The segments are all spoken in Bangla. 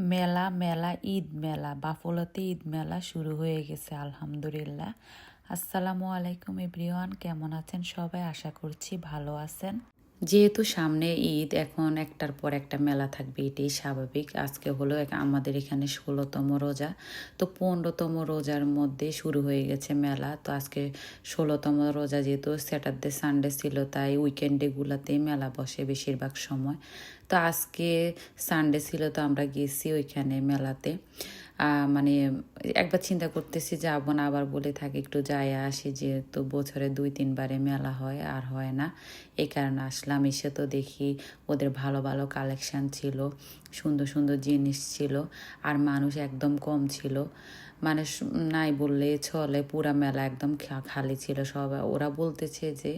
মেলা মেলা, ঈদ মেলা, বাফলতে ঈদ মেলা শুরু হয়ে গেছে, আলহামদুলিল্লাহ। আসসালামু আলাইকুম এভরিওয়ান, কেমন আছেন সবাই? আশা করছি ভালো আছেন। যেহেতু সামনে ঈদ, এখন একটার পর একটা মেলা থাকবে, এটাই স্বাভাবিক। আজকে হলো আমাদের এখানে ষোলোতম রোজা। তো পনেরোতম রোজার মধ্যে শুরু হয়ে গেছে মেলা। তো আজকে ষোলোতম রোজা যেহেতু স্যাটারডে সানডে ছিল, তাই উইকেন্ডেগুলোতেই মেলা বসে বেশিরভাগ সময়। তো আজকে সানডে ছিল, তো আমরা গেছি ওইখানে মেলাতে। মানে একবার চিন্তা করতেছি, যাব না, আবার বলে থাকি, একটু যাই আসি, যেহেতু বছরে দুই, তিনবারে মেলা হয়, আর হয় না। এই কারণে আসলাম, এসে তো দেখি ওদের ভালো ভালো কালেকশান ছিল, সুন্দর সুন্দর জিনিস ছিল, আর মানুষ একদম কম ছিল। মানে নাই বললে চলে, পুরা মেলা একদম খালি ছিল সবাই ওরা বলতেছে যে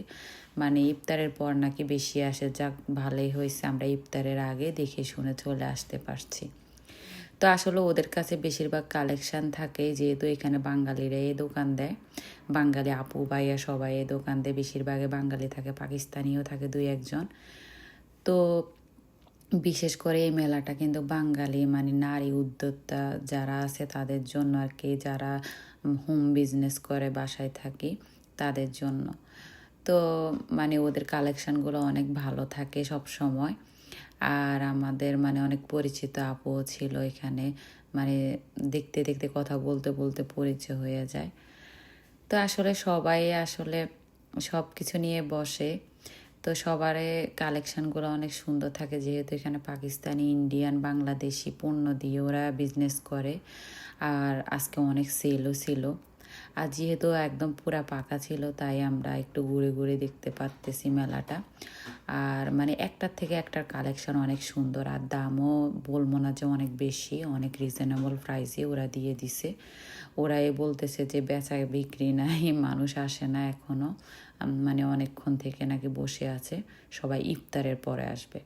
মানে ইফতারের পর নাকি বেশি আসে, যাক ভালোই হয়েছে, আমরা ইফতারের আগে দেখে শুনে চলে আসতে পারছি। তো আসলে ওদের কাছে বেশিরভাগ কালেকশন থাকে, যেহেতু এখানে বাঙালিরা এই দোকান দেয়। বাঙালি আপু, ভাইয়া সবাই এই দোকান দেয়, বেশিরভাগে বাঙালি থাকে, পাকিস্তানিও থাকে দুই একজন। তো বিশেষ করে এই মেলাটা কিন্তু বাঙালি মানে নারী উদ্যোক্তা যারা আছে তাদের জন্য আর কি, যারা হোম বিজনেস করে বাসায় থাকি, তাদের জন্য। তো মানে ওদের কালেকশানগুলো অনেক ভালো থাকে সব সময় আর আমাদের মানে অনেক পরিচিত আপুও ছিল এখানে মানে দেখতে দেখতে কথা বলতে বলতে পরিচয় হয়ে যায়। তো আসলে সবাই আসলে সব কিছু নিয়ে বসে। তো সবারে কালেকশানগুলো অনেক সুন্দর থাকে, যেহেতু এখানে পাকিস্তানি ইন্ডিয়ান বাংলাদেশি পণ্য দিয়ে ওরা বিজনেস করে। আর আজকে অনেক সেলও ছিল। আর যেহেতু একদম পুরা পাকা ছিল, তাই আমরা একটু ঘুরে ঘুরে দেখতে পারতেছি মেলাটা। আর মানে একটার থেকে একটার কালেকশন অনেক সুন্দর, আর দামও বলব না যে অনেক বেশি, অনেক রিজনেবল প্রাইসে ওরা দিয়ে দিছে। ওরাই বলতেছে যে বেচা বিক্রি নাই, মানুষ আসে না এখনও মানে অনেকক্ষণ থেকে নাকি বসে আছে, সবাই ইফতারের পরে আসবে।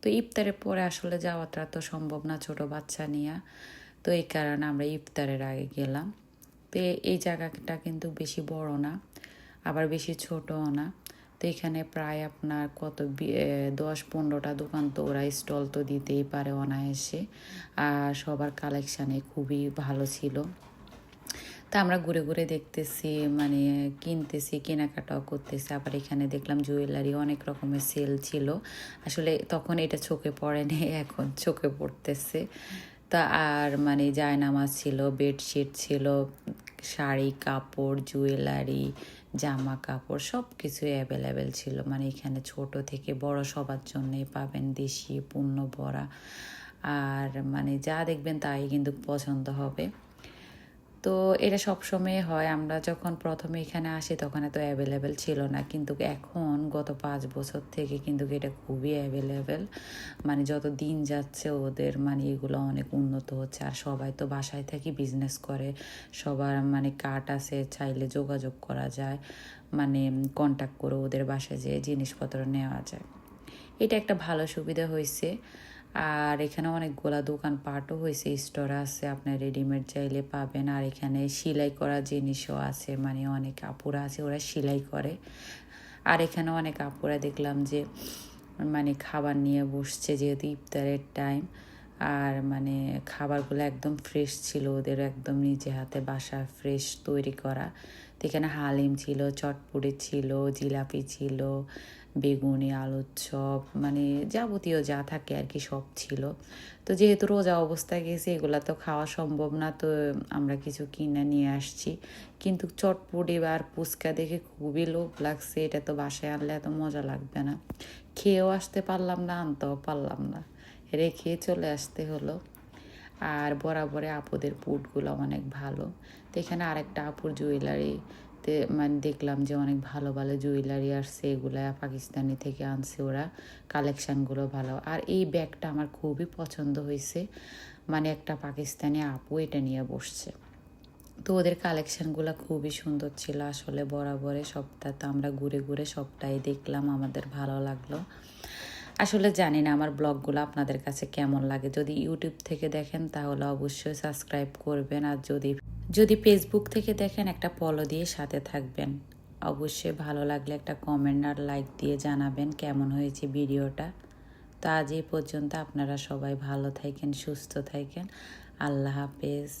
তো ইফতারের পরে আসলে যাওয়াটা তো সম্ভব না ছোট বাচ্চা নিয়ে। তো এই কারণে আমরা ইফতারের আগে গেলাম। তো এই জায়গাটা কিন্তু বেশি বড় না, আবার বেশি ছোটও না। তো এখানে প্রায় আপনার কত দশ পনেরোটা দোকান তো ওরা স্টল তো দিতেই পারে অনায়াসে। আর সবার কালেকশানে খুবই ভালো ছিল। তা আমরা ঘুরে ঘুরে দেখতেছি মানে কিনতেছি, কেনাকাটাও করতেছি। আবার এখানে দেখলাম জুয়েলারি অনেক রকমের সেল ছিল। আসলে তখন এটা চোখে পড়েনি এখন চোখে পড়তেছে। তা আর মানে জায়নামাজ ছিল বেডশিট ছিল শাড়ি, কাপড়, জুয়েলারি জামা কাপড় সব কিছুই অ্যাভেলেবেল ছিল। মানে এখানে ছোট থেকে বড় সবার জন্যই পাবেন দেশি পণ্য ভরা। আর মানে যা দেখবেন তাই কিন্তু পছন্দ হবে। তো এটা সবসময় হয়। আমরা যখন প্রথমে এখানে আসি তখন এত অ্যাভেলেবেল ছিল না। কিন্তু এখন গত পাঁচ বছর থেকে কিন্তু এটা খুবই অ্যাভেলেবেল মানে যত দিন যাচ্ছে ওদের মানে এগুলো অনেক উন্নত হচ্ছে। আর সবাই তো বাসায় থাকি বিজনেস করে। সবার মানে কার্ড আছে, চাইলে যোগাযোগ করা যায়। মানে কন্ট্যাক্ট করে ওদের বাসায় যেয়ে জিনিসপত্র নেওয়া যায়। এটা একটা ভালো সুবিধা হয়েছে। আর এখানে অনেকগুলা দোকান পাটও হয়েছে স্টোর আছে, আপনার রেডিমেড চাইলে পাবেন। আর এখানে সেলাই করা জিনিসও আছে মানে অনেক আপুরা আছে, ওরা সেলাই করে। আর এখানে অনেক আপুরা দেখলাম যে মানে খাবার নিয়ে বসছে যেহেতু ইফতারের টাইম আর মানে খাবারগুলো একদম ফ্রেশ ছিল, ওদের একদম নিজে হাতে বাসা ফ্রেশ তৈরি করা। তো এখানে হালিম ছিল, চটপটি ছিল, জিলাপি ছিল বেগুনি, আলুর চপ মানে যাবতীয় যা থাকে আর কি সব ছিল। তো যেহেতু রোজা অবস্থায় গেছি, এগুলো তো খাওয়া সম্ভব না, তো আমরা কিছু কিনে নিয়ে আসছি। কিন্তু চটপটি আর ফুচকা দেখে খুবই লোভ লাগছে, এটা তো বাসায় আনলে এত মজা লাগবে না। খেয়েও আসতে পারলাম না, আনতেও পারলাম না। রেখে চলে আসতে হলো। আর বরাবরে আপুদের পুটগুলো অনেক ভালো। তো এখানে আরেকটা আপুর জুয়েলারি তে মানে দেখলাম যে অনেক ভালো ভালো জুয়েলারি আসছে, এগুলা পাকিস্তানি থেকে আনছে ওরা কালেকশানগুলো ভালো। আর এই ব্যাগটা আমার খুবই পছন্দ হয়েছে মানে একটা পাকিস্তানি আপু এটা নিয়ে বসছে। তো ওদের কালেকশানগুলো খুবই সুন্দর ছিল, আসলে বরাবরে সবটা তো আমরা ঘুরে ঘুরে সবটাই দেখলাম, আমাদের ভালো লাগল। আসলে জানি না আমার ব্লগগুলো আপনাদের কাছে কেমন লাগে, যদি ইউটিউব থেকে দেখেন তাহলে অবশ্যই সাবস্ক্রাইব করবেন, আর যদি যদি ফেসবুক থেকে দেখেন, একটা পলো দিয়ে সাথে থাকবেন। অবশ্যই ভালো লাগলে একটা কমেন্ট আর লাইক দিয়ে জানাবেন কেমন হয়েছে ভিডিওটা। তো আজ এই পর্যন্ত আপনারা সবাই ভালো থাকেন, সুস্থ থাকেন। আল্লাহ হাফেজ।